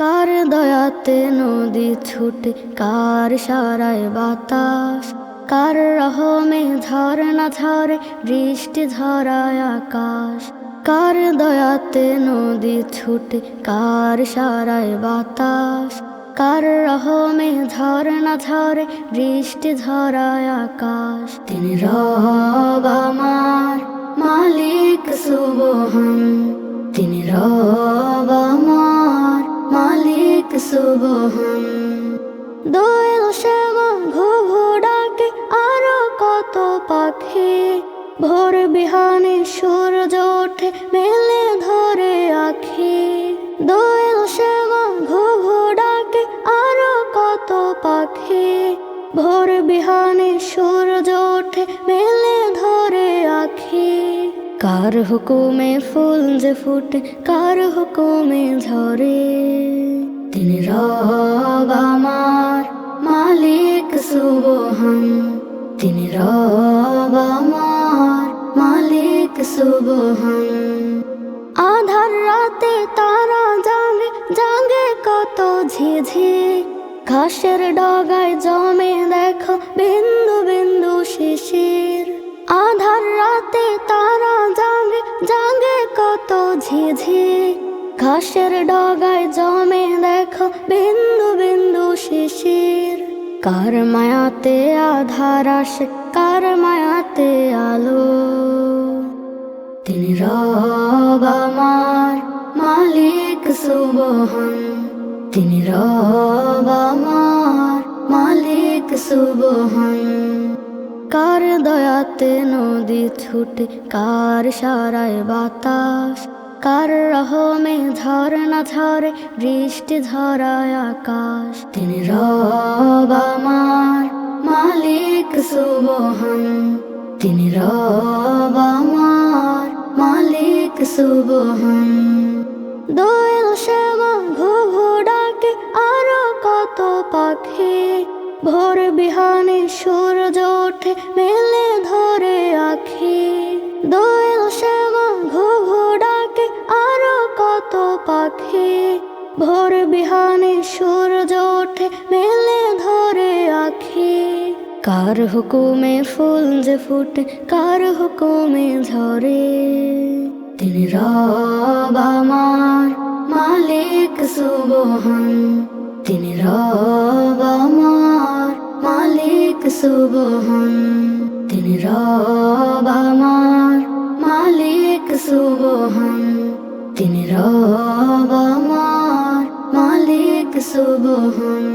কার দয়াতে নদী ছুটে? কার সারায় বাতাস? কার রহমে ঝরনা ঝরে? বৃষ্টি ঝরায় আকাশ? কার দয়াতে নদী ছুটে? কার সারায় বাতাস? কার রহমে ঝরনা ঝরে? বৃষ্টি ঝরায় আকাশ? তিনি রব মালিক সুবহান। তিনি আমার সুবহান দোয়েল শ্যামা ঘুঘু ডাকে আরও কত পাখি। ভোর বিহানে সূর্য ওঠে, মেলে ধরে আখি। দোয়েল শ্যামা ঘুঘু ডাকে আরও কত পাখি। ভোর বিহানে সূর্য ওঠে, মেলে ধরে আখি। কার হুকুমে ফুল যে ফুটে, কার হুকুমে ঝরে? রব আমার মালিক সুবহান। তিনি রব আমার মালিক সুবহান। আধার রাতে তারা জাগে জাগে কত ঝিঝি। ঘাসের ডগায় জমে দেখো বিন্দু বিন্দু শিশির। আধার রাতে তারা জাগে জাগে কত ঝিঝি। ঘাসের ডগায় জমে দেখো বিন্দু বিন্দু শিশির। কার মায়াতে আধার আসে, কার মায়াতে আলো? তিনি রব আমার মালিক সুবহান। তিনি রব আমার মালিক সুবহান। কার দয়াতে নদী ছুটে, কার সারায় বাতাস কার রহমে ঝরনা ঝরে বৃষ্টি ঝরায় আকাশ। তিনি রব আমার মালিক সুবহান। তিনি রব আমার মালিক সুবহান। দোয়েল শ্যামা ঘুঘু ডাকে আরও কত পাখি। ভোর বিহানে সূর্য ওঠে মেলে ধরে আখি। পাখি ভোর বিহানে সূর্য ওঠে, মেলে ধরে আখি। কার হুকুমে ফুল যে ফুটে, কার হুকুমে ঝরে? তিনি রব আমার মালিক সুবহান। তিনি রব আমার মালিক সুবহান। তিনি রব আমার মালিক সুবহান। তিনি রব আমার মালিক সুবহান।